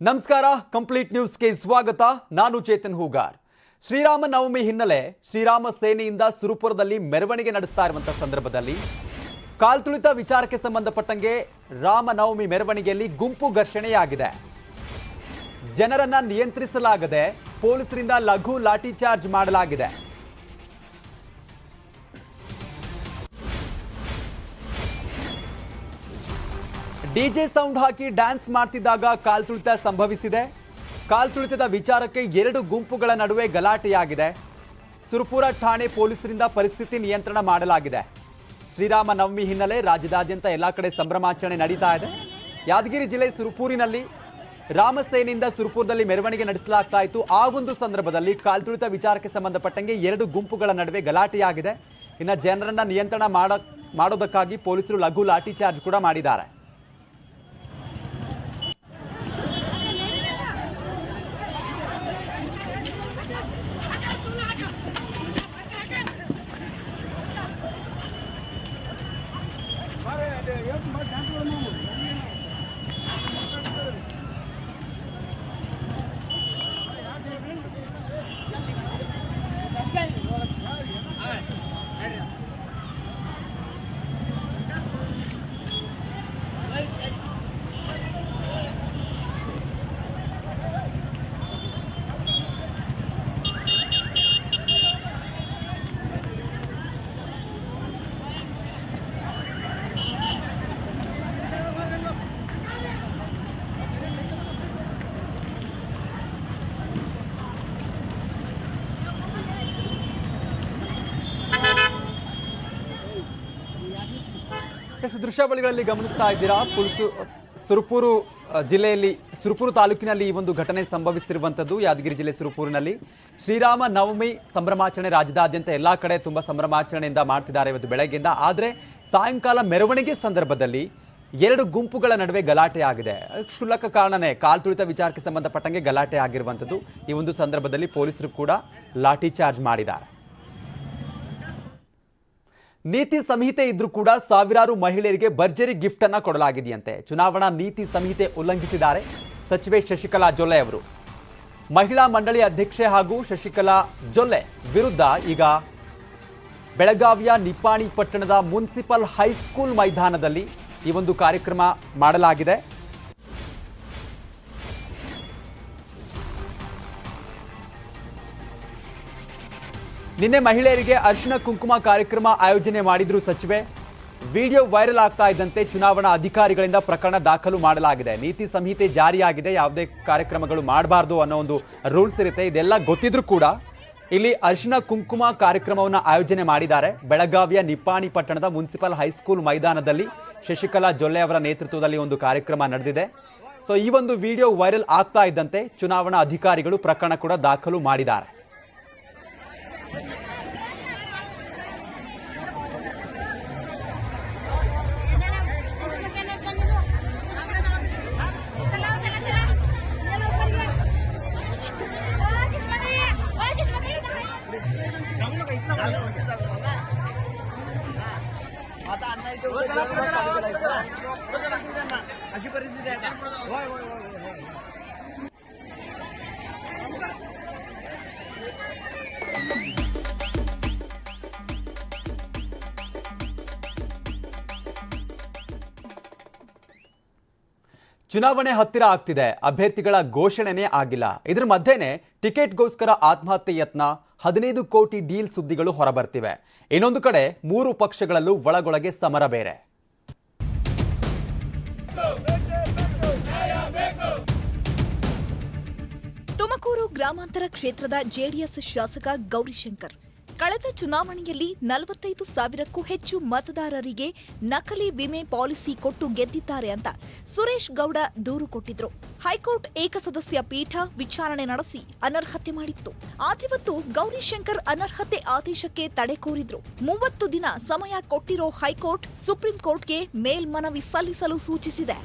ನಮಸ್ಕಾರ ಕಂಪ್ಲೀಟ್ ನ್ಯೂಸ್ಗೆ ಸ್ವಾಗತ. ನಾನು ಚೇತನ್ ಹೂಗಾರ್. ಶ್ರೀರಾಮ ನವಮಿ ಹಿನ್ನೆಲೆ ಶ್ರೀರಾಮ ಸೇನೆಯಿಂದ ಸುರಪುರದಲ್ಲಿ ಮೆರವಣಿಗೆ ನಡೆಸ್ತಾ ಇರುವಂತಹ ಸಂದರ್ಭದಲ್ಲಿ ಕಾಲ್ತುಳಿತ ವಿಚಾರಕ್ಕೆ ಸಂಬಂಧಪಟ್ಟಂಗೆ ರಾಮನವಮಿ ಮೆರವಣಿಗೆಯಲ್ಲಿ ಗುಂಪು ಘರ್ಷಣೆಯಾಗಿದೆ. ಜನರನ್ನ ನಿಯಂತ್ರಿಸಲಾಗದೆ ಪೊಲೀಸರಿಂದ ಲಘು ಲಾಠಿ ಚಾರ್ಜ್ ಮಾಡಲಾಗಿದೆ. ಡಿಜೆ ಸೌಂಡ್ ಹಾಕಿ ಡ್ಯಾನ್ಸ್ ಮಾಡ್ತಿದ್ದಾಗ ಕಾಲ್ತುಳಿತ ಸಂಭವಿಸಿದೆ. ಕಾಲ್ತುಳಿತದ ವಿಚಾರಕ್ಕೆ ಎರಡು ಗುಂಪುಗಳ ನಡುವೆ ಗಲಾಟೆಯಾಗಿದೆ. ಸುರಪುರ ಠಾಣೆ ಪೊಲೀಸರಿಂದ ಪರಿಸ್ಥಿತಿ ನಿಯಂತ್ರಣ ಮಾಡಲಾಗಿದೆ. ಶ್ರೀರಾಮ ನವಮಿ ಹಿನ್ನೆಲೆ ರಾಜ್ಯದಾದ್ಯಂತ ಎಲ್ಲ ಕಡೆ ಸಂಭ್ರಮಾಚರಣೆ ನಡೀತಾ ಇದೆ. ಯಾದಗಿರಿ ಜಿಲ್ಲೆ ಸುರಪೂರಿನಲ್ಲಿ ರಾಮಸೇನೆಯಿಂದ ಸುರಪುರದಲ್ಲಿ ಮೆರವಣಿಗೆ ನಡೆಸಲಾಗ್ತಾ ಇತ್ತು. ಆ ಒಂದು ಸಂದರ್ಭದಲ್ಲಿ ಕಾಲ್ತುಳಿತ ವಿಚಾರಕ್ಕೆ ಸಂಬಂಧಪಟ್ಟಂಗೆ ಎರಡು ಗುಂಪುಗಳ ನಡುವೆ ಗಲಾಟೆಯಾಗಿದೆ. ಇನ್ನು ಜನರನ್ನ ನಿಯಂತ್ರಣ ಮಾಡ, ಮಾಡೋದಕ್ಕಾಗಿ ಪೊಲೀಸರು ಲಘು ಲಾಠಿ ಚಾರ್ಜ್ ಕೂಡ ಮಾಡಿದ್ದಾರೆ. ಎಸ್ ದೃಶ್ಯಾವಳಿಗಳಲ್ಲಿ ಗಮನಿಸ್ತಾ ಇದ್ದೀರಾ? ಪುಲ್ಸು, ಸುರಪೂರು ಜಿಲ್ಲೆಯಲ್ಲಿ, ಸುರಪೂರು ತಾಲೂಕಿನಲ್ಲಿ ಈ ಒಂದು ಘಟನೆ ಸಂಭವಿಸಿರುವಂಥದ್ದು, ಯಾದಗಿರಿ ಜಿಲ್ಲೆ ಸುರಪೂರಿನಲ್ಲಿ. ಶ್ರೀರಾಮ ನವಮಿ ಸಂಭ್ರಮಾಚರಣೆ ರಾಜ್ಯದಾದ್ಯಂತ ಎಲ್ಲ ಕಡೆ ತುಂಬ ಸಂಭ್ರಮಾಚರಣೆಯಿಂದ ಮಾಡ್ತಿದ್ದಾರೆ ಇವತ್ತು ಬೆಳಗ್ಗೆಯಿಂದ. ಆದರೆ, ಸಾಯಂಕಾಲ ಮೆರವಣಿಗೆ ಸಂದರ್ಭದಲ್ಲಿ ಎರಡು ಗುಂಪುಗಳ ನಡುವೆ ಗಲಾಟೆ ಆಗಿದೆ. ಕ್ಷುಲ್ಲಕ ಕಾರಣನೇ ಕಾಲ್ತುಳಿತ ವಿಚಾರಕ್ಕೆ ಸಂಬಂಧಪಟ್ಟಂಗೆ ಗಲಾಟೆ ಆಗಿರುವಂಥದ್ದು. ಈ ಒಂದು ಸಂದರ್ಭದಲ್ಲಿ ಪೊಲೀಸರು ಕೂಡ ಲಾಠಿ ಚಾರ್ಜ್ ಮಾಡಿದ್ದಾರೆ. ನೀತಿ ಸಂಹಿತೆ ಇದ್ರೂ ಕೂಡ ಸಾವಿರಾರು ಮಹಿಳೆಯರಿಗೆ ಭರ್ಜರಿ ಗಿಫ್ಟ್ ಅನ್ನ ಕೊಡಲಾಗಿದೆಯಂತೆ. ಚುನಾವಣಾ ನೀತಿ ಸಂಹಿತೆ ಉಲ್ಲಂಘಿಸಿದ್ದಾರೆ ಸಚಿವೆ ಶಶಿಕಲಾ ಜೊಲ್ಲೆ ಅವರು. ಮಹಿಳಾ ಮಂಡಳಿ ಅಧ್ಯಕ್ಷೆ ಹಾಗೂ ಶಶಿಕಲಾ ಜೊಲ್ಲೆ ವಿರುದ್ಧ ಈಗ ಬೆಳಗಾವಿಯ ನಿಪ್ಪಾಣಿ ಪಟ್ಟಣದ ಮುನ್ಸಿಪಲ್ ಹೈಸ್ಕೂಲ್ ಮೈದಾನದಲ್ಲಿ ಈ ಒಂದು ಕಾರ್ಯಕ್ರಮ ಮಾಡಲಾಗಿದೆ. ನಿನ್ನೆ ಮಹಿಳೆಯರಿಗೆ ಅರ್ಶಿನ ಕುಂಕುಮ ಕಾರ್ಯಕ್ರಮ ಆಯೋಜನೆ ಮಾಡಿದ್ರು ಸಚಿವೆ. ವಿಡಿಯೋ ವೈರಲ್ ಆಗ್ತಾ ಇದ್ದಂತೆ ಚುನಾವಣಾ ಅಧಿಕಾರಿಗಳಿಂದ ಪ್ರಕರಣ ದಾಖಲು ಮಾಡಲಾಗಿದೆ. ನೀತಿ ಸಂಹಿತೆ ಜಾರಿಯಾಗಿದೆ. ಯಾವುದೇ ಕಾರ್ಯಕ್ರಮಗಳು ಮಾಡಬಾರ್ದು ಅನ್ನೋ ಒಂದು ರೂಲ್ಸ್ ಇರುತ್ತೆ. ಇದೆಲ್ಲ ಗೊತ್ತಿದ್ರೂ ಕೂಡ ಇಲ್ಲಿ ಅರ್ಶಿನ ಕುಂಕುಮ ಕಾರ್ಯಕ್ರಮವನ್ನು ಆಯೋಜನೆ ಮಾಡಿದ್ದಾರೆ. ಬೆಳಗಾವಿಯ ನಿಪ್ಪಾಣಿ ಪಟ್ಟಣದ ಮುನ್ಸಿಪಲ್ ಹೈಸ್ಕೂಲ್ ಮೈದಾನದಲ್ಲಿ ಶಶಿಕಲಾ ಜೊಲ್ಲೆ ಅವರ ನೇತೃತ್ವದಲ್ಲಿ ಒಂದು ಕಾರ್ಯಕ್ರಮ ನಡೆದಿದೆ. ಸೊ, ಈ ಒಂದು ವಿಡಿಯೋ ವೈರಲ್ ಆಗ್ತಾ ಇದ್ದಂತೆ ಚುನಾವಣಾ ಅಧಿಕಾರಿಗಳು ಪ್ರಕರಣ ಕೂಡ ದಾಖಲು ಮಾಡಿದ್ದಾರೆ. Thank you. ಚುನಾವಣೆ ಹತ್ತಿರ ಆಗ್ತಿದೆ. ಅಭ್ಯರ್ಥಿಗಳ ಘೋಷಣೆನೇ ಆಗಿಲ್ಲ. ಇದರ ಮಧ್ಯೆನೆ ಟಿಕೆಟ್ಗೋಸ್ಕರ ಆತ್ಮಹತ್ಯೆ ಯತ್ನ, ಹದಿನೈದು ಕೋಟಿ ಡೀಲ್ ಸುದ್ದಿಗಳು ಹೊರಬರ್ತಿವೆ. ಇನ್ನೊಂದು ಕಡೆ ಮೂರು ಪಕ್ಷಗಳಲ್ಲೂ ಒಳಗೊಳಗೆ ಸಮರ ಬೇರೆ. ತುಮಕೂರು ಗ್ರಾಮಾಂತರ ಕ್ಷೇತ್ರದ ಜೆಡಿಎಸ್ ಶಾಸಕ ಗೌರಿಶಂಕರ್ ಕಳೆದ ಚುನಾವಣೆಯಲ್ಲಿ ನಲವತ್ತೈದು ಸಾವಿರಕ್ಕೂ ಹೆಚ್ಚು ಮತದಾರರಿಗೆ ನಕಲಿ ವಿಮೆ ಪಾಲಿಸಿ ಕೊಟ್ಟು ಗೆದ್ದಿದ್ದಾರೆ ಅಂತ ಸುರೇಶ್ ಗೌಡ ದೂರು ಕೊಟ್ಟಿದ್ರು. ಹೈಕೋರ್ಟ್ ಏಕಸದಸ್ಯ ಪೀಠ ವಿಚಾರಣೆ ನಡೆಸಿ ಅನರ್ಹತೆ ಮಾಡಿತ್ತು. ಆದ್ರಿವತ್ತು ಗೌರಿಶಂಕರ್ ಅನರ್ಹತೆ ಆದೇಶಕ್ಕೆ ತಡೆ ಕೋರಿದ್ರು. ಮೂವತ್ತು ದಿನ ಸಮಯ ಕೊಟ್ಟಿರೋ ಹೈಕೋರ್ಟ್ ಸುಪ್ರೀಂ ಕೋರ್ಟ್ಗೆ ಮೇಲ್ಮನವಿ ಸಲ್ಲಿಸಲು ಸೂಚಿಸಿದೆ.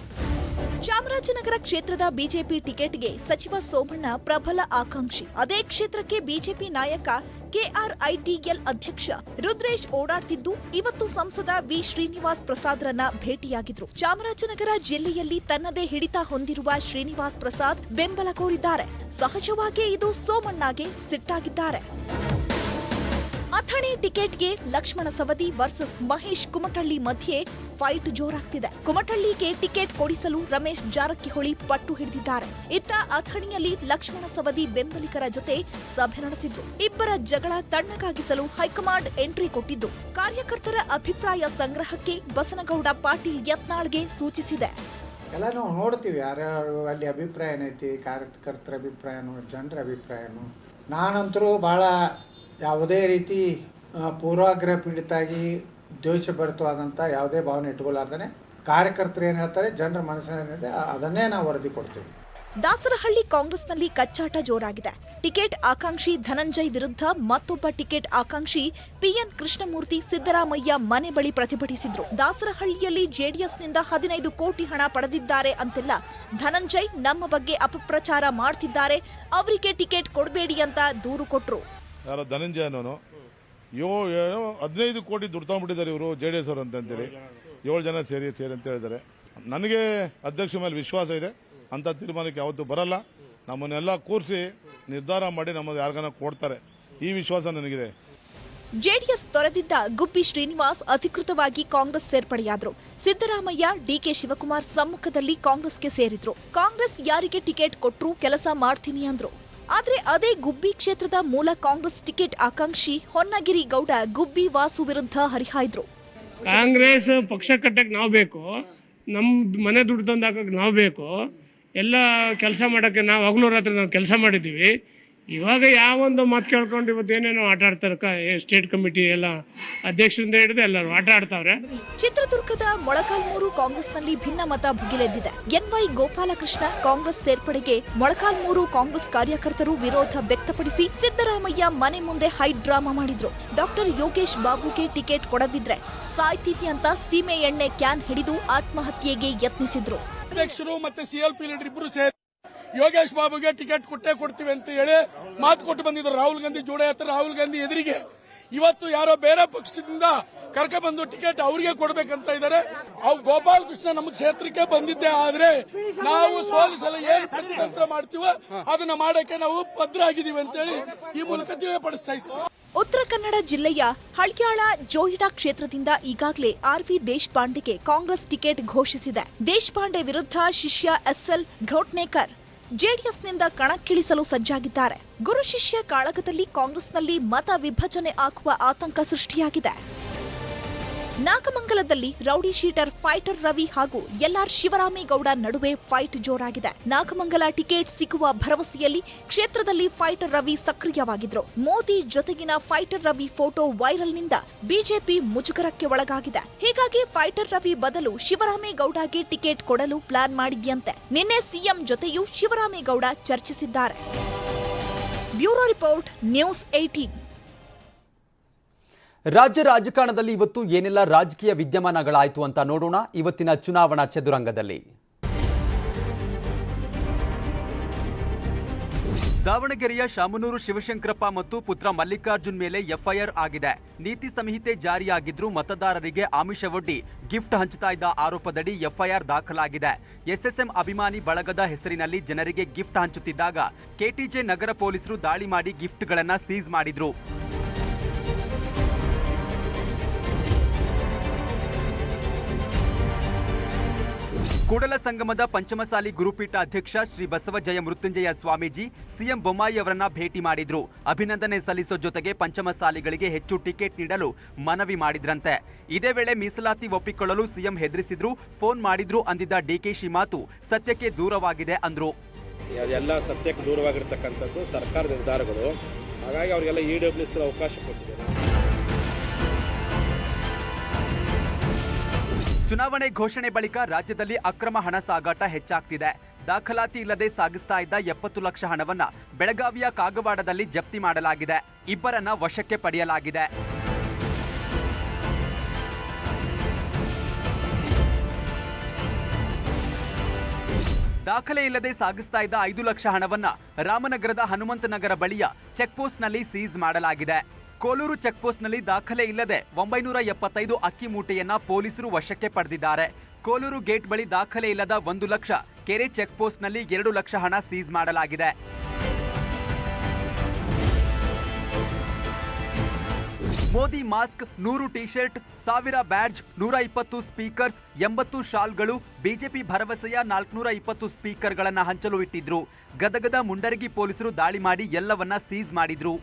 ಚಾಮರಾಜನಗರ ಕ್ಷೇತ್ರದ ಬಿಜೆಪಿ ಟಿಕೆಟ್ಗೆ ಸಚಿವ ಸೋಮಣ್ಣ ಪ್ರಬಲ ಆಕಾಂಕ್ಷಿ. ಅದೇ ಕ್ಷೇತ್ರಕ್ಕೆ ಬಿಜೆಪಿ ನಾಯಕ ಕೆಆರ್ಐಟಿಎಲ್ ಅಧ್ಯಕ್ಷ ರುದ್ರೇಶ್ ಓಡಾಡ್ತಿದ್ದು, ಇವತ್ತು ಸಂಸದ ವಿ. ಶ್ರೀನಿವಾಸ್ ಪ್ರಸಾದ್ರನ್ನ ಭೇಟಿಯಾಗಿದ್ರು. ಚಾಮರಾಜನಗರ ಜಿಲ್ಲೆಯಲ್ಲಿ ತನ್ನದೇ ಹಿಡಿತ ಹೊಂದಿರುವ ಶ್ರೀನಿವಾಸ್ ಪ್ರಸಾದ್ ಬೆಂಬಲ ಕೋರಿದ್ದಾರೆ. ಸಹಜವಾಗಿ ಇದು ಸೋಮಣ್ಣಗೆ ಸಿಟ್ಟಾಗಿದ್ದಾರೆ. ಅಥಣಿ ಟಿಕೆಟ್ಗೆ ಲಕ್ಷ್ಮಣ ಸವದಿ ವರ್ಸಸ್ ಮಹೇಶ್ ಕುಮಟಳ್ಳಿ ಮಧ್ಯೆ ಫೈಟ್ ಜೋರಾಗ್ತಿದೆ. ಕುಮಟಳ್ಳಿಗೆ ಟಿಕೆಟ್ ಕೊಡಿಸಲು ರಮೇಶ್ ಜಾರಕಿಹೊಳಿ ಪಟ್ಟು ಹಿಡಿದಿದ್ದಾರೆ. ಇತ್ತ ಅಥಣಿಯಲ್ಲಿ ಲಕ್ಷ್ಮಣ ಸವದಿ ಬೆಂಬಲಿಗರ ಜೊತೆ ಸಭೆ ನಡೆಸಿದ್ದು ಇಬ್ಬರ ಜಗಳ ತಣ್ಣಗಾಗಿಸಲು ಹೈಕಮಾಂಡ್ ಎಂಟ್ರಿ ಕೊಟ್ಟಿದ್ದು. ಕಾರ್ಯಕರ್ತರ ಅಭಿಪ್ರಾಯ ಸಂಗ್ರಹಕ್ಕೆ ಬಸನಗೌಡ ಪಾಟೀಲ್ ಯತ್ನಾಳ್ಗೆ ಸೂಚಿಸಿದೆ. ಎಲ್ಲ ನಾವು ನೋಡ್ತೀವಿ. ಯಾರ್ಯಾರು ಅಲ್ಲಿ ಅಭಿಪ್ರಾಯ ಏನೈತಿ, ಕಾರ್ಯಕರ್ತರ ಅಭಿಪ್ರಾಯನು, ಜನರ ಅಭಿಪ್ರಾಯನು. ನಾನಂತರೂ ಭಾಳ ಯಾವುದೇ ರೀತಿ ಪೂರ್ವಾಗ್ರಹ ಪೀಡಿತಾಗಿ ದ್ವೇಷಭರಿತವಾದಂಥ ಯಾವುದೇ ಭಾವನೆ ಇಟ್ಕೊಲಾರ್ದೇ ಕಾರ್ಯಕರ್ತರು ಏನು ಹೇಳ್ತಾರೆ, ಜನರ ಮನಸ್ಸಿನಲ್ಲಿದೆ ಅದನ್ನೇ ನಾವು ವರದಿ ಕೊಡ್ತೀವಿ. ದಾಸರಹಳ್ಳಿ ಕಾಂಗ್ರೆಸ್ನಲ್ಲಿ ಕಚ್ಚಾಟ ಜೋರಾಗಿದೆ. ಟಿಕೆಟ್ ಆಕಾಂಕ್ಷಿ ಧನಂಜಯ್ ವಿರುದ್ಧ ಮತ್ತೊಬ್ಬ ಟಿಕೆಟ್ ಆಕಾಂಕ್ಷಿ ಪಿಎನ್ ಕೃಷ್ಣಮೂರ್ತಿ ಸಿದ್ದರಾಮಯ್ಯ ಮನೆ ಬಳಿ ಪ್ರತಿಭಟಿಸಿದ್ರು. ದಾಸರಹಳ್ಳಿಯಲ್ಲಿ ಜೆಡಿಎಸ್ನಿಂದ ಹದಿನೈದು ಕೋಟಿ ಹಣ ಪಡೆದಿದ್ದಾರೆ ಅಂತೆಲ್ಲ ಧನಂಜಯ್ ನಮ್ಮ ಬಗ್ಗೆ ಅಪಪ್ರಚಾರ ಮಾಡ್ತಿದ್ದಾರೆ, ಅವರಿಗೆ ಟಿಕೆಟ್ ಕೊಡಬೇಡಿ ಅಂತ ದೂರು ಕೊಟ್ರು. ಯಾರೋ ಧನಂಜಯ ಅನ್ನೋನು. ಯೋ ಏನೋ ಹದಿನೈದು ಕೋಟಿ ದುಡ್ಡು ತಗೊಂಡ್ಬಿಟ್ಟಿದ್ದಾರೆ ಇವರು ಜೆ ಡಿ ಎಸ್ ಅವರು ಅಂತೇಳಿ ಏಳು ಜನ ಸೇರಿ. ಸೇರಿ ಅಂತ ಹೇಳಿದ್ದಾರೆ. ನನಗೆ ಅಧ್ಯಕ್ಷ ಮೇಲೆ ವಿಶ್ವಾಸ ಇದೆ. ಅಂತ ತೀರ್ಮಾನಕ್ಕೆ ಯಾವತ್ತೂ ಬರಲ್ಲ. ನಮ್ಮನ್ನೆಲ್ಲ ಕೂರಿಸಿ ನಿರ್ಧಾರ ಮಾಡಿ ನಮ್ಮದು ಯಾರಿಗಾನ ಕೊಡ್ತಾರೆ. ಈ ವಿಶ್ವಾಸ ನನಗಿದೆ. ಜೆಡಿಎಸ್ ತೊರೆದಿದ್ದ ಗುಬ್ಬಿ ಶ್ರೀನಿವಾಸ್ ಅಧಿಕೃತವಾಗಿ ಕಾಂಗ್ರೆಸ್ ಸೇರ್ಪಡೆಯಾದ್ರು. ಸಿದ್ದರಾಮಯ್ಯ ಡಿಕೆ ಶಿವಕುಮಾರ್ ಸಮ್ಮುಖದಲ್ಲಿ ಕಾಂಗ್ರೆಸ್ಗೆ ಸೇರಿದ್ರು. ಕಾಂಗ್ರೆಸ್ ಯಾರಿಗೆ ಟಿಕೆಟ್ ಕೊಟ್ಟರು ಕೆಲಸ ಮಾಡ್ತೀನಿ ಅಂದ್ರು. ಆದ್ರೆ ಅದೇ ಗುಬ್ಬಿ ಕ್ಷೇತ್ರದ ಮೂಲ ಕಾಂಗ್ರೆಸ್ ಟಿಕೆಟ್ ಆಕಾಂಕ್ಷಿ ಹೊನ್ನಗಿರಿ ಗೌಡ ಗುಬ್ಬಿ ವಾಸು ವಿರುದ್ಧ ಹರಿಹಾಯ್ದ್ರು. ಕಾಂಗ್ರೆಸ್ ಪಕ್ಷ ಕಟ್ಟಕ್ಕೆ ನಾವು ಬೇಕು ನಮ್ಮ ಮನೆ ದುಡ್ಡು ತಂದು ಹಾಕಕ್ಕೆ ನಾವು ಬೇಕು, ಎಲ್ಲ ಕೆಲಸ ಮಾಡೋಕ್ಕೆ ನಾವು ಹಗಲು ರಾತ್ರಿ ನಾವು ಕೆಲಸ ಮಾಡಿದ್ದೀವಿ ಇವಾಗ ಯಾವೊಂದು ಮಾತು ಕೇಳ್ಕೊಂಡು ಇವತ್ತು ಏನೇನೋ ಆಟ ಆಡ್ತಾರೆ ಸ್ಟೇಟ್ ಕಮಿಟಿ ಎಲ್ಲ ಅಧ್ಯಕ್ಷರಿಂದ ಹಿಡಿದು ಎಲ್ಲರೂ ಆಟ ಆಡ್ತಾವ್ರೆ. ಚಿತ್ರದುರ್ಗದ ಮೊಳಕಾಲ್ಮೂರು ಕಾಂಗ್ರೆಸ್ನಲ್ಲಿ ಭಿನ್ನಮತ ಭುಗಿಲೆದ್ದಿದೆ. ಎನ್ವೈ ಗೋಪಾಲಕೃಷ್ಣ ಕಾಂಗ್ರೆಸ್ ಸೇರ್ಪಡೆಗೆ ಮೊಳಕಾಲ್ಮೂರು ಕಾಂಗ್ರೆಸ್ ಕಾರ್ಯಕರ್ತರು ವಿರೋಧ ವ್ಯಕ್ತಪಡಿಸಿ ಸಿದ್ದರಾಮಯ್ಯ ಮನೆ ಮುಂದೆ ಹೈ ಡ್ರಾಮಾ ಮಾಡಿದ್ರು. ಡಾಕ್ಟರ್ ಯೋಗೇಶ್ ಬಾಬುಗೆ ಟಿಕೆಟ್ ಕೊಡದಿದ್ರೆ ಸಾಯ್ತೀವಿ ಅಂತ ಸೀಮೆ ಎಣ್ಣೆ ಕ್ಯಾನ್ ಹಿಡಿದು ಆತ್ಮಹತ್ಯೆಗೆ ಯತ್ನಿಸಿದ್ರು. ಅಧ್ಯಕ್ಷರು ಮತ್ತೆ ಸಿಎಲ್ಪಿ ಲೀಡರ್ ಇಬ್ಬರು ಸೇರಿ ಯೋಗೇಶ್ ಬಾಬುಗೆ ಟಿಕೆಟ್ ಕೊಟ್ಟೇ ಕೊಡ್ತೀವಿ ಅಂತ ಹೇಳಿ ಮಾತು ಕೊಟ್ಟು ಬಂದಿದ್ರು. ರಾಹುಲ್ ಗಾಂಧಿ ಜೋಡೆ ಹತ್ರ ರಾಹುಲ್ ಗಾಂಧಿ ಎದುರಿಗೆ. ಇವತ್ತು ಯಾರೋ ಬೇರೆ ಪಕ್ಷದಿಂದ ಕರ್ಕ ಬಂದು ಟಿಕೆಟ್ ಅವ್ರಿಗೆ ಕೊಡ್ಬೇಕಂತ ಇದ್ದಾರೆ. ಅವ್ ಗೋಪಾಲ್ ಕೃಷ್ಣ ನಮ್ಮ ಕ್ಷೇತ್ರಕ್ಕೆ ಬಂದಿದ್ದೆ ಆದ್ರೆ ನಾವು ಸೋಲಿಸಲು ಏನ್ ಪ್ರತಿತಂತ್ರ ಮಾಡ್ತೀವೋ ಅದನ್ನ ಮಾಡಕ್ಕೆ ನಾವು ಭದ್ರ ಆಗಿದೀವಿ ಅಂತೇಳಿ ಈ ಮೂಲಕ ತಿಳಿಯಪಡಿಸ್ತಾ ಇತ್ತು ಉತ್ತರ ಕನ್ನಡ ಜಿಲ್ಲೆಯ ಹಳ್ಕ್ಯಾಳ ಜೋಯಿಡಾ ಕ್ಷೇತ್ರದಿಂದ ಈಗಾಗಲೇ ಆರ್ವಿ ದೇಶಪಾಂಡೆಗೆ ಕಾಂಗ್ರೆಸ್ ಟಿಕೆಟ್ ಘೋಷಿಸಿದೆ. ದೇಶಪಾಂಡೆ ವಿರುದ್ಧ ಶಿಷ್ಯ ಎಸ್ಎಲ್ ಘೋಟ್ನೇಕರ್ ಜೆಡಿಎಸ್ನಿಂದ ಕಣಕ್ಕಿಳಿಸಲು ಸಜ್ಜಾಗಿದ್ದಾರೆ. ಗುರು ಶಿಷ್ಯ ಕಾಳಗದಲ್ಲಿ ಕಾಂಗ್ರೆಸ್ನಲ್ಲಿ ಮತ ವಿಭಜನೆ ಆಗುವ ಆತಂಕ ಸೃಷ್ಟಿಯಾಗಿದೆ. ನಾಗಮಂಗಲದಲ್ಲಿ ರೌಡಿ ಶೀಟರ್, ಫೈಟರ್ ರವಿ ಹಾಗೂ ಎಲ್ಆರ್ ಶಿವರಾಮೇಗೌಡ ನಡುವೆ ಫೈಟ್ ಜೋರಾಗಿದೆ. ನಾಗಮಂಗಲ ಟಿಕೆಟ್ ಸಿಗುವ ಭರವಸೆಯಲ್ಲಿ ಕ್ಷೇತ್ರದಲ್ಲಿ ಫೈಟರ್ ರವಿ ಸಕ್ರಿಯವಾಗಿದ್ರು ಮೋದಿ ಜೊತೆಗಿನ ಫೈಟರ್ ರವಿ ಫೋಟೋ ವೈರಲ್ನಿಂದ ಬಿಜೆಪಿ ಮುಜುಗರಕ್ಕೆ ಒಳಗಾಗಿದೆ. ಹೀಗಾಗಿ ಫೈಟರ್ ರವಿ ಬದಲು ಶಿವರಾಮೇಗೌಡಗೆ ಟಿಕೆಟ್ ಕೊಡಲು ಪ್ಲಾನ್ ಮಾಡಿದ್ಯಂತೆ. ನಿನ್ನೆ ಸಿಎಂ ಜೊತೆಯೂ ಶಿವರಾಮೇಗೌಡ ಚರ್ಚಿಸಿದ್ದಾರೆ. ಬ್ಯೂರೋ ರಿಪೋರ್ಟ್, ನ್ಯೂಸ್ ಏಟೀನ್ ರಾಜ್ಯ ರಾಜಕಾರಣದಲ್ಲಿ ಇವತ್ತು ಏನೆಲ್ಲ ರಾಜಕೀಯ ವಿದ್ಯಮಾನಗಳಾಯಿತು ಅಂತ ನೋಡೋಣ ಇವತ್ತಿನ ಚುನಾವಣಾ ಚದುರಂಗದಲ್ಲಿ. ದಾವಣಗೆರೆಯ ಶಾಮನೂರು ಶಿವಶಂಕರಪ್ಪ ಮತ್ತು ಪುತ್ರ ಮಲ್ಲಿಕಾರ್ಜುನ್ ಮೇಲೆ ಎಫ್ಐಆರ್ ಆಗಿದೆ. ನೀತಿ ಸಂಹಿತೆ ಜಾರಿಯಾಗಿದ್ರೂ ಮತದಾರರಿಗೆ ಆಮಿಷವೊಡ್ಡಿ ಗಿಫ್ಟ್ ಹಂಚುತ್ತಾ ಇದ್ದ ಆರೋಪದಡಿ ಎಫ್ಐಆರ್ ದಾಖಲಾಗಿದೆ. ಎಸ್ಎಸ್ಎಂ ಅಭಿಮಾನಿ ಬಳಗದ ಹೆಸರಿನಲ್ಲಿ ಜನರಿಗೆ ಗಿಫ್ಟ್ ಹಂಚುತ್ತಿದ್ದಾಗ, ಕೆಟಿಜೆ ನಗರ ಪೊಲೀಸರು ದಾಳಿ ಮಾಡಿ ಗಿಫ್ಟ್ಗಳನ್ನು ಸೀಸ್ ಮಾಡಿದ್ರು. ಕೂಡಲ ಸಂಗಮದ ಪಂಚಮಸಾಲಿ ಗುರುಪೀಠ ಅಧ್ಯಕ್ಷ ಶ್ರೀ ಬಸವಜಯ ಮೃತ್ಯುಂಜಯ ಸ್ವಾಮೀಜಿ ಸಿಎಂ ಬೊಮ್ಮಾಯಿ ಅವರನ್ನ ಭೇಟಿ ಮಾಡಿದ್ರು. ಅಭಿನಂದನೆ ಸಲ್ಲಿಸೋ ಜೊತೆಗೆ ಪಂಚಮಸಾಲಿಗಳಿಗೆ ಹೆಚ್ಚು ಟಿಕೆಟ್ ನೀಡಲು ಮನವಿ ಮಾಡಿದ್ರಂತೆ. ಇದೇ ವೇಳೆ ಮೀಸಲಾತಿ ಒಪ್ಪಿಕೊಳ್ಳಲು ಸಿಎಂ ಹೆದರಿಸಿದ್ರು, ಫೋನ್ ಮಾಡಿದ್ರು ಅಂದಿದ್ದ ಡಿಕೆಶಿ ಮಾತು ಸತ್ಯಕ್ಕೆ ದೂರವಾಗಿದೆ ಅಂದ್ರು. ಎಲ್ಲ ಸತ್ಯಕ್ಕೆ ದೂರವಾಗಿರ್ತಕ್ಕಂಥದ್ದು ಸರ್ಕಾರ ನಿರ್ಧಾರಗಳು. ಹಾಗಾಗಿ ಅವರಿಗೆಲ್ಲ ಇ ಡಬ್ಲ್ಯೂ ಅವಕಾಶ ಕೊಟ್ಟಿದ್ದಾರೆ. ಚುನಾವಣೆ ಘೋಷಣೆ ಬಳಿಕ ರಾಜ್ಯದಲ್ಲಿ ಅಕ್ರಮ ಹಣ ಸಾಗಾಟ ಹೆಚ್ಚಾಗ್ತಿದೆ. ದಾಖಲಾತಿ ಇಲ್ಲದೆ ಸಾಗಿಸ್ತಾ ಇದ್ದ ಎಪ್ಪತ್ತು ಲಕ್ಷ ಹಣವನ್ನ ಬೆಳಗಾವಿಯ ಕಾಗವಾಡದಲ್ಲಿ ಜಪ್ತಿ ಮಾಡಲಾಗಿದೆ. ಇಬ್ಬರನ್ನ ವಶಕ್ಕೆ ಪಡೆಯಲಾಗಿದೆ. ದಾಖಲೆ ಇಲ್ಲದೆ ಸಾಗಿಸ್ತಾ ಇದ್ದ ಐದು ಲಕ್ಷ ಹಣವನ್ನ ರಾಮನಗರದ ಹನುಮಂತನಗರ ಬಳಿಯ ಚೆಕ್ಪೋಸ್ಟ್ನಲ್ಲಿ ಸೀಸ್ ಮಾಡಲಾಗಿದೆ. ಕೋಲೂರು ಚೆಕ್ಪೋಸ್ಟ್ನಲ್ಲಿ ದಾಖಲೆ ಇಲ್ಲದೆ ಒಂಬೈನೂರ ಎಪ್ಪತ್ತೈದು ಅಕ್ಕಿ ಮೂಟೆಯನ್ನ ಪೊಲೀಸರು ವಶಕ್ಕೆ ಪಡೆದಿದ್ದಾರೆ. ಕೋಲೂರು ಗೇಟ್ ಬಳಿ ದಾಖಲೆ ಇಲ್ಲದ ಒಂದು ಲಕ್ಷ, ಕೆರೆ ಚೆಕ್ಪೋಸ್ಟ್ನಲ್ಲಿ ಎರಡು ಲಕ್ಷ ಹಣ ಸೀಜ್ ಮಾಡಲಾಗಿದೆ. ಮೋದಿ ಮಾಸ್ಕ್, ನೂರು ಟಿ ಶರ್ಟ್ ಸಾವಿರ ಬ್ಯಾಡ್ಜ್, ನೂರ ಇಪ್ಪತ್ತು ಸ್ಪೀಕರ್ಸ್, ಎಂಬತ್ತು ಶಾಲ್ಗಳು, ಬಿಜೆಪಿ ಭರವಸೆಯ ನಾಲ್ಕುನೂರ ಇಪ್ಪತ್ತು ಸ್ಪೀಕರ್ಗಳನ್ನು ಹಂಚಲು ಇಟ್ಟಿದ್ರು. ಗದಗದ ಮುಂಡರಗಿ ಪೊಲೀಸರು ದಾಳಿ ಮಾಡಿ ಎಲ್ಲವನ್ನ ಸೀಜ್ ಮಾಡಿದ್ರು.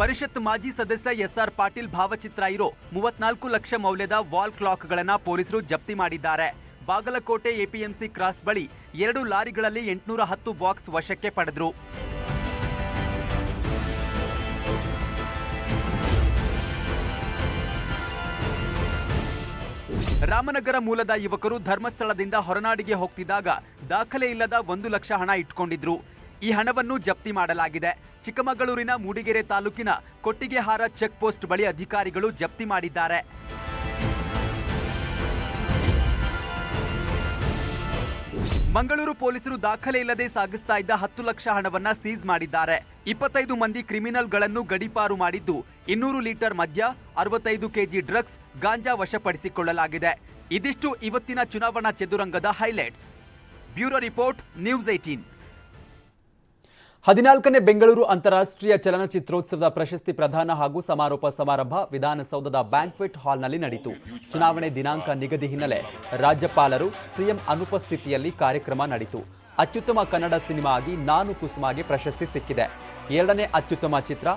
ಪರಿಷತ್ ಮಾಜಿ ಸದಸ್ಯ ಎಸ್ಆರ್ ಪಾಟೀಲ್ ಭಾವಚಿತ್ರ ಇರೋ ಮೂವತ್ನಾಲ್ಕು ಲಕ್ಷ ಮೌಲ್ಯದ ವಾಲ್ ಕ್ಲಾಕ್ಗಳನ್ನು ಪೊಲೀಸರು ಜಪ್ತಿ ಮಾಡಿದ್ದಾರೆ. ಬಾಗಲಕೋಟೆ ಎಪಿಎಂಸಿ ಕ್ರಾಸ್ ಬಳಿ ಎರಡು ಲಾರಿಗಳಲ್ಲಿ ಎಂಟುನೂರ ಹತ್ತು ಬಾಕ್ಸ್ ವಶಕ್ಕೆ ಪಡೆದ್ರು. ರಾಮನಗರ ಮೂಲದ ಯುವಕರು ಧರ್ಮಸ್ಥಳದಿಂದ ಹೊರನಾಡಿಗೆ ಹೋಗ್ತಿದ್ದಾಗ ದಾಖಲೆ ಇಲ್ಲದ ಒಂದು ಲಕ್ಷ ಹಣ ಇಟ್ಕೊಂಡಿದ್ರು. ಈ ಹಣವನ್ನು ಜಪ್ತಿ ಮಾಡಲಾಗಿದೆ. ಚಿಕ್ಕಮಗಳೂರಿನ ಮೂಡಿಗೆರೆ ತಾಲೂಕಿನ ಕೊಟ್ಟಿಗೆಹಾರ ಚೆಕ್ ಪೋಸ್ಟ್ ಬಳಿ ಅಧಿಕಾರಿಗಳು ಜಪ್ತಿ ಮಾಡಿದ್ದಾರೆ. ಮಂಗಳೂರು ಪೊಲೀಸರು ದಾಖಲೆ ಇಲ್ಲದೆ ಸಾಗಿಸ್ತಾ ಇದ್ದ ಹತ್ತು ಲಕ್ಷ ಹಣವನ್ನ ಸೀಸ್ ಮಾಡಿದ್ದಾರೆ. ಇಪ್ಪತ್ತೈದು ಮಂದಿ ಕ್ರಿಮಿನಲ್ಗಳನ್ನು ಗಡಿಪಾರು ಮಾಡಿದ್ದು ಇನ್ನೂರು ಲೀಟರ್ ಮದ್ಯ, ಅರವತ್ತೈದು ಕೆಜಿ ಡ್ರಗ್ಸ್ ಗಾಂಜಾ ವಶಪಡಿಸಿಕೊಳ್ಳಲಾಗಿದೆ. ಇದಿಷ್ಟು ಇವತ್ತಿನ ಚುನಾವಣಾ ಚದುರಂಗದ highlights. Bureau report, news eighteen ಹದಿನಾಲ್ಕನೇ ಬೆಂಗಳೂರು ಅಂತಾರಾಷ್ಟ್ರೀಯ ಚಲನಚಿತ್ರೋತ್ಸವದ ಪ್ರಶಸ್ತಿ ಪ್ರದಾನ ಹಾಗೂ ಸಮಾರೋಪ ಸಮಾರಂಭ ವಿಧಾನಸೌಧದ ಬ್ಯಾಂಕ್ವೆಟ್ ಹಾಲ್ನಲ್ಲಿ ನಡೆಯಿತು ಚುನಾವಣೆ ದಿನಾಂಕ ನಿಗದಿ ಹಿನ್ನೆಲೆ ರಾಜ್ಯಪಾಲರು ಸಿಎಂ ಅನುಪಸ್ಥಿತಿಯಲ್ಲಿ ಕಾರ್ಯಕ್ರಮ ನಡೆಯಿತು ಅತ್ಯುತ್ತಮ ಕನ್ನಡ ಸಿನಿಮಾ ಆಗಿ ನಾನು ಕುಸುಮಾಗೆ ಪ್ರಶಸ್ತಿ ಸಿಕ್ಕಿದೆ. ಎರಡನೇ ಅತ್ಯುತ್ತಮ ಚಿತ್ರ,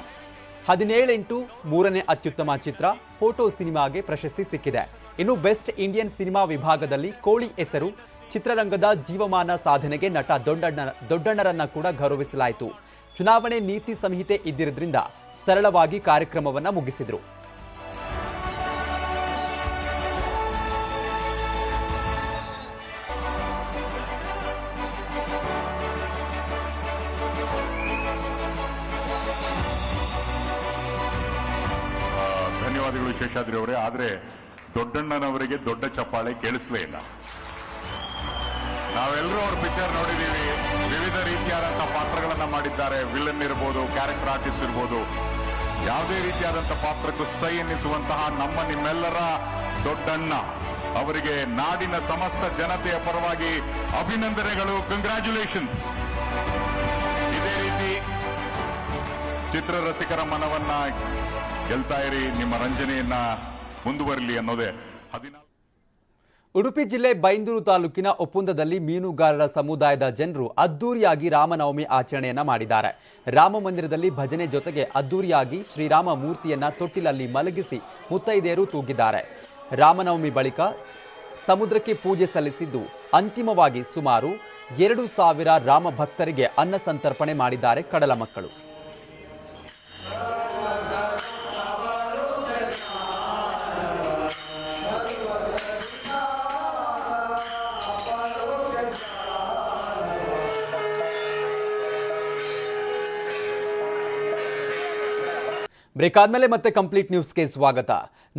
ಹದಿನೇಳೆಂಟು, ಮೂರನೇ ಅತ್ಯುತ್ತಮ ಚಿತ್ರ, ಫೋಟೋ ಸಿನಿಮಾಗೆ ಪ್ರಶಸ್ತಿ ಸಿಕ್ಕಿದೆ. ಇನ್ನು ಬೆಸ್ಟ್ ಇಂಡಿಯನ್ ಸಿನಿಮಾ ವಿಭಾಗದಲ್ಲಿ ಕೋಳಿ ಹೆಸರು ಚಿತ್ರರಂಗದ ಜೀವಮಾನ ಸಾಧನೆಗೆ ನಟ ದೊಡ್ಡಣ್ಣ, ದೊಡ್ಡಣ್ಣರನ್ನ ಕೂಡ ಗೌರವಿಸಲಾಯಿತು. ಚುನಾವಣೆ ನೀತಿ ಸಂಹಿತೆ ಇದ್ದಿರೋದ್ರಿಂದ ಸರಳವಾಗಿ ಕಾರ್ಯಕ್ರಮವನ್ನ ಮುಗಿಸಿದ್ರು. ಧನ್ಯವಾದಗಳು ಶೇಷಾದ್ರಿ ಅವರೇ. ಆದರೆ ದೊಡ್ಡಣ್ಣನವರಿಗೆ ದೊಡ್ಡ ಚಪ್ಪಾಳೆ ಕೇಳಿಸಲೇ ಇಲ್ಲ. ನಾವೆಲ್ಲರೂ ಅವ್ರ ಪಿಕ್ಚರ್ ನೋಡಿದೀವಿ. ವಿವಿಧ ರೀತಿಯಾದಂತಹ ಪಾತ್ರಗಳನ್ನ ಮಾಡಿದ್ದಾರೆ. ವಿಲನ್ ಇರ್ಬೋದು ಕ್ಯಾರೆಕ್ಟರ್ ಆರ್ಟಿಸ್ಟ್ ಇರ್ಬೋದು. ಯಾವುದೇ ರೀತಿಯಾದಂತಹ ಪಾತ್ರಕ್ಕೂ ಸೈ ಎನ್ನಿಸುವಂತಹ ನಮ್ಮ ನಿಮ್ಮೆಲ್ಲರ ದೊಡ್ಡಣ್ಣ. ಅವರಿಗೆ ನಾಡಿನ ಸಮಸ್ತ ಜನತೆಯ ಪರವಾಗಿ ಅಭಿನಂದನೆಗಳು. ಕಂಗ್ರ್ಯಾಚುಲೇಷನ್ಸ್ ಇದೇ ರೀತಿ ಚಿತ್ರರಸಿಕರ ಮನವನ್ನ ಗೆಲ್ತಾ ಇರಿ. ನಿಮ್ಮ ರಂಜನೆಯನ್ನ ಮುಂದುವರಲಿ ಅನ್ನೋದೇ ಹದಿನಾಲ್ಕು ಉಡುಪಿ ಜಿಲ್ಲೆ ಬೈಂದೂರು ತಾಲೂಕಿನ ಒಪ್ಪಂದದಲ್ಲಿ ಮೀನುಗಾರರ ಸಮುದಾಯದ ಜನರು ಅದ್ದೂರಿಯಾಗಿ ರಾಮನವಮಿ ಆಚರಣೆಯನ್ನ ಮಾಡಿದ್ದಾರೆ. ರಾಮ ಮಂದಿರದಲ್ಲಿ ಭಜನೆ ಜೊತೆಗೆ ಅದ್ದೂರಿಯಾಗಿ ಶ್ರೀರಾಮ ಮೂರ್ತಿಯನ್ನ ತೊಟ್ಟಿಲಲ್ಲಿ ಮಲಗಿಸಿ ಮುತ್ತೈದೆಯರು ತೂಗಿದ್ದಾರೆ. ರಾಮನವಮಿ ಬಳಿಕ ಸಮುದ್ರಕ್ಕೆ ಪೂಜೆ ಸಲ್ಲಿಸಿದ್ದು ಅಂತಿಮವಾಗಿ ಸುಮಾರು ಎರಡು ಸಾವಿರ ರಾಮ ಭಕ್ತರಿಗೆ ಅನ್ನ ಸಂತರ್ಪಣೆ ಮಾಡಿದ್ದಾರೆ ಕಡಲ ಮಕ್ಕಳು. ಬ್ರೇಕ್ ಆದ್ಮೇಲೆ ಮತ್ತೆ ಕಂಪ್ಲೀಟ್ ನ್ಯೂಸ್ಗೆ ಸ್ವಾಗತ.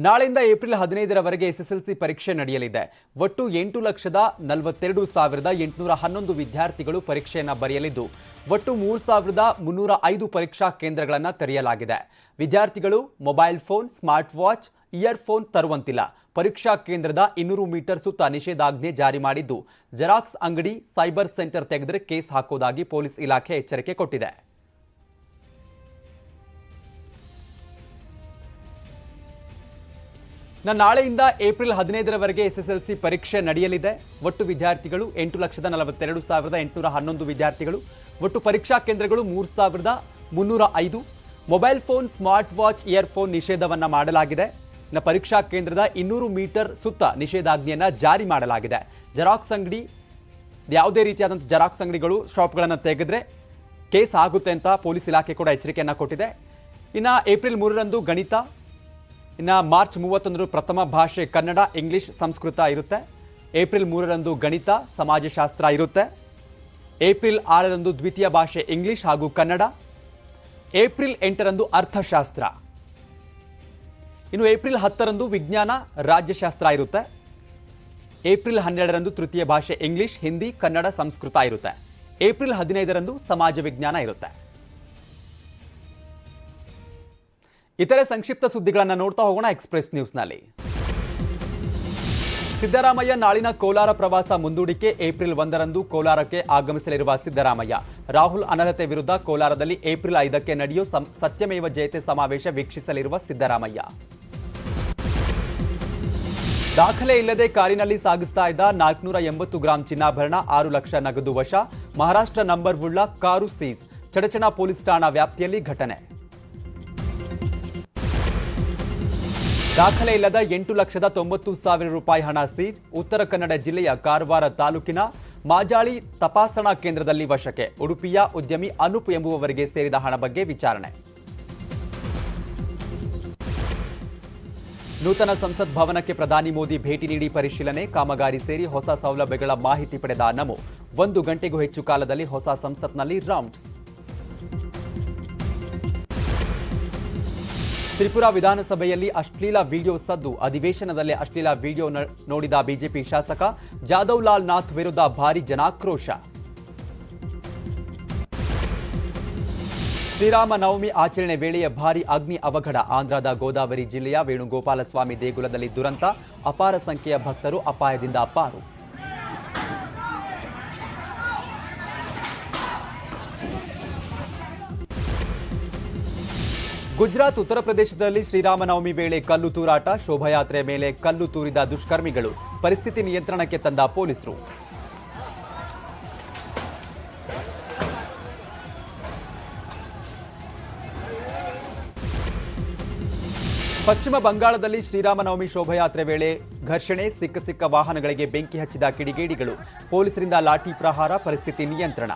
ನಾಳೆಯಿಂದ ಏಪ್ರಿಲ್ ಹದಿನೈದರವರೆಗೆ ಎಸ್ಎಸ್ಎಲ್ಸಿ ಪರೀಕ್ಷೆ ನಡೆಯಲಿದೆ. ಒಟ್ಟು ಎಂಟು ಲಕ್ಷದ ನಲವತ್ತೆರಡು ಸಾವಿರದ ಎಂಟುನೂರ ಹನ್ನೊಂದು ವಿದ್ಯಾರ್ಥಿಗಳು ಪರೀಕ್ಷೆಯನ್ನು ಬರೆಯಲಿದ್ದು, ಒಟ್ಟು ಮೂರು ಸಾವಿರದ ಮುನ್ನೂರ ಐದು ಪರೀಕ್ಷಾ ಕೇಂದ್ರಗಳನ್ನು ತೆರೆಯಲಾಗಿದೆ. ವಿದ್ಯಾರ್ಥಿಗಳು mobile phone, smart watch earphone ತರುವಂತಿಲ್ಲ. ಪರೀಕ್ಷಾ ಕೇಂದ್ರದ ಇನ್ನೂರು ಮೀಟರ್ ಸುತ್ತ ನಿಷೇಧಾಜ್ಞೆ ಜಾರಿ ಮಾಡಿದ್ದು, ಜೆರಾಕ್ಸ್ ಅಂಗಡಿ, ಸೈಬರ್ ಸೆಂಟರ್ ತೆಗೆದರೆ ಕೇಸ್ ಹಾಕೋದಾಗಿ ಪೊಲೀಸ್ ಇಲಾಖೆ ಎಚ್ಚರಿಕೆ ಕೊಟ್ಟಿದೆ. ನಾಳೆಯಿಂದ ಏಪ್ರಿಲ್ ಹದಿನೈದರವರೆಗೆ ಎಸ್ಎಸ್ಎಲ್ಸಿ ಪರೀಕ್ಷೆ ನಡೆಯಲಿದೆ. ಒಟ್ಟು ವಿದ್ಯಾರ್ಥಿಗಳು ಎಂಟು ಲಕ್ಷದ ನಲವತ್ತೆರಡು ಸಾವಿರದ ಎಂಟುನೂರ ಹನ್ನೊಂದು ವಿದ್ಯಾರ್ಥಿಗಳು. ಒಟ್ಟು ಪರೀಕ್ಷಾ ಕೇಂದ್ರಗಳು ಮೂರು ಸಾವಿರದ ಮುನ್ನೂರ ಐದು. Mobile phone, smart watch earphone ನಿಷೇಧವನ್ನು ಮಾಡಲಾಗಿದೆ. ಇನ್ನು ಪರೀಕ್ಷಾ ಕೇಂದ್ರದ ಇನ್ನೂರು ಮೀಟರ್ ಸುತ್ತ ನಿಷೇಧಾಜ್ಞೆಯನ್ನು ಜಾರಿ ಮಾಡಲಾಗಿದೆ. ಜೆರಾಕ್ಸ್ ಅಂಗಡಿ, ಯಾವುದೇ ರೀತಿಯಾದಂಥ ಜೆರಾಕ್ಸ್ ಅಂಗಡಿಗಳು ಶಾಪ್ಗಳನ್ನು ತೆಗೆದ್ರೆ ಕೇಸ್ ಆಗುತ್ತೆ ಅಂತ ಪೊಲೀಸ್ ಇಲಾಖೆ ಕೂಡ ಎಚ್ಚರಿಕೆಯನ್ನು ಕೊಟ್ಟಿದೆ. ಇನ್ನು ಏಪ್ರಿಲ್ ಮೂರರಂದು ಗಣಿತ ಇನ್ನು ಮಾರ್ಚ್ ಮೂವತ್ತೊಂದರ ಪ್ರಥಮ ಭಾಷೆ ಕನ್ನಡ, ಇಂಗ್ಲಿಷ್, ಸಂಸ್ಕೃತ ಇರುತ್ತೆ. ಏಪ್ರಿಲ್ ಮೂರರಂದು ಗಣಿತ, ಸಮಾಜಶಾಸ್ತ್ರ ಇರುತ್ತೆ. ಏಪ್ರಿಲ್ ಆರರಂದು ದ್ವಿತೀಯ ಭಾಷೆ ಇಂಗ್ಲಿಷ್ ಹಾಗೂ ಕನ್ನಡ. ಏಪ್ರಿಲ್ ಎಂಟರಂದು ಅರ್ಥಶಾಸ್ತ್ರ. ಇನ್ನು ಏಪ್ರಿಲ್ ಹತ್ತರಂದು ವಿಜ್ಞಾನ, ರಾಜ್ಯಶಾಸ್ತ್ರ ಇರುತ್ತೆ. ಏಪ್ರಿಲ್ ಹನ್ನೆರಡರಂದು ತೃತೀಯ ಭಾಷೆ ಇಂಗ್ಲಿಷ್, ಹಿಂದಿ, ಕನ್ನಡ, ಸಂಸ್ಕೃತ ಇರುತ್ತೆ. ಏಪ್ರಿಲ್ ಹದಿನೈದರಂದು ಸಮಾಜ ವಿಜ್ಞಾನ ಇರುತ್ತೆ. ಇತರೆ ಸಂಕ್ಷಿಪ್ತ ಸುದ್ದಿಗಳನ್ನು ನೋಡ್ತಾ ಹೋಗೋಣ ಎಕ್ಸ್ಪ್ರೆಸ್ ನ್ಯೂಸ್ನಲ್ಲಿ ಸಿದ್ದರಾಮಯ್ಯ ನಾಳಿನ ಕೋಲಾರ ಪ್ರವಾಸ ಮುಂದೂಡಿಕೆ ಏಪ್ರಿಲ್ ಒಂದರಂದು ಕೋಲಾರಕ್ಕೆ ಆಗಮಿಸಲಿರುವ ಸಿದ್ದರಾಮಯ್ಯ. ರಾಹುಲ್ ಅನರ್ಹತೆ ವಿರುದ್ಧ ಕೋಲಾರದಲ್ಲಿ ಏಪ್ರಿಲ್ ಐದಕ್ಕೆ ನಡೆಯುವ ಸತ್ಯಮೇವ ಜಯತೆ ಸಮಾವೇಶ ವೀಕ್ಷಿಸಲಿರುವ ಸಿದ್ದರಾಮಯ್ಯ. ದಾಖಲೆ ಇಲ್ಲದೆ ಕಾರಿನಲ್ಲಿ ಸಾಗಿಸ್ತಾ ಇದ್ದ ನಾಲ್ಕುನೂರ ಎಂಬತ್ತು ಗ್ರಾಂ ಚಿನ್ನಾಭರಣ, ಆರು ಲಕ್ಷ ನಗದು ವಶ, ಮಹಾರಾಷ್ಟ್ರ ನಂಬರ್ ಉಳ್ಳ ಕಾರು ಸೀಸ್ ಚಡಚಣ ಪೊಲೀಸ್ ಠಾಣಾ ವ್ಯಾಪ್ತಿಯಲ್ಲಿ ಘಟನೆ. ದಾಖಲೆ ಇಲ್ಲದ ಎಂಟು ಲಕ್ಷದ ತೊಂಬತ್ತು ಸಾವಿರ ರೂಪಾಯಿ ಹಣ ಸೀಜ್ ಉತ್ತರ ಕನ್ನಡ ಜಿಲ್ಲೆಯ ಕಾರವಾರ ತಾಲೂಕಿನ ಮಾಜಾಳಿ ತಪಾಸಣಾ ಕೇಂದ್ರದಲ್ಲಿ ವಶಕ್ಕೆ. ಉಡುಪಿಯ ಉದ್ಯಮಿ ಅನೂಪ್ ಎಂಬುವವರಿಗೆ ಸೇರಿದ ಹಣ ಬಗ್ಗೆ ವಿಚಾರಣೆ. ನೂತನ ಸಂಸತ್ ಭವನಕ್ಕೆ ಪ್ರಧಾನಿ ಮೋದಿ ಭೇಟಿ ನೀಡಿ ಪರಿಶೀಲನೆ, ಕಾಮಗಾರಿ ಸೇರಿ ಹೊಸ ಸೌಲಭ್ಯಗಳ ಮಾಹಿತಿ ಪಡೆದ ನಮೋ. ಒಂದು ಗಂಟೆಗೂ ಹೆಚ್ಚು ಕಾಲದಲ್ಲಿ ಹೊಸ ಸಂಸತ್ನಲ್ಲಿ ರೌಂಡ್ಸ್ ತ್ರಿಪುರಾ ವಿಧಾನಸಭೆಯಲ್ಲಿ ಅಶ್ಲೀಲ ವಿಡಿಯೋ ಸದ್ದು. ಅಧಿವೇಶನದಲ್ಲಿ ಅಶ್ಲೀಲ ವಿಡಿಯೋ ನೋಡಿದ ಬಿಜೆಪಿ ಶಾಸಕ ಜಾದವ್ ಲಾಲ್ ನಾಥ್ ವಿರುದ್ಧ ಭಾರಿ ಜನಾಕ್ರೋಶ. ಶ್ರೀರಾಮ ನವಮಿ ಆಚರಣೆ ವೇಳೆಯ ಭಾರಿ ಅಗ್ನಿ ಅವಘಡ. ಆಂಧ್ರದ ಗೋದಾವರಿ ಜಿಲ್ಲೆಯ ವೇಣುಗೋಪಾಲಸ್ವಾಮಿ ದೇಗುಲದಲ್ಲಿ ದುರಂತ. ಅಪಾರ ಸಂಖ್ಯೆಯ ಭಕ್ತರು ಅಪಾಯದಿಂದ ಪಾರು. ಗುಜರಾತ್ ಉತ್ತರ ಪ್ರದೇಶದಲ್ಲಿ ಶ್ರೀರಾಮನವಮಿ ವೇಳೆ ಕಲ್ಲು ತೂರಾಟ, ಶೋಭಾಯಾತ್ರೆ ಮೇಲೆ ಕಲ್ಲು ತೂರಿದ ದುಷ್ಕರ್ಮಿಗಳು. ಪರಿಸ್ಥಿತಿ ನಿಯಂತ್ರಣಕ್ಕೆ ತಂದ ಪೊಲೀಸರು. ಪಶ್ಚಿಮ ಬಂಗಾಳದಲ್ಲಿ ಶ್ರೀರಾಮನವಮಿ ಶೋಭಾಯಾತ್ರೆ ವೇಳೆ ಘರ್ಷಣೆ, ಸಿಕ್ಕ ಸಿಕ್ಕ ವಾಹನಗಳಿಗೆ ಬೆಂಕಿ ಹಚ್ಚಿದ ಕಿಡಿಗೇಡಿಗಳು. ಪೊಲೀಸರಿಂದ ಲಾಠಿ ಪ್ರಹಾರ, ಪರಿಸ್ಥಿತಿ ನಿಯಂತ್ರಣ.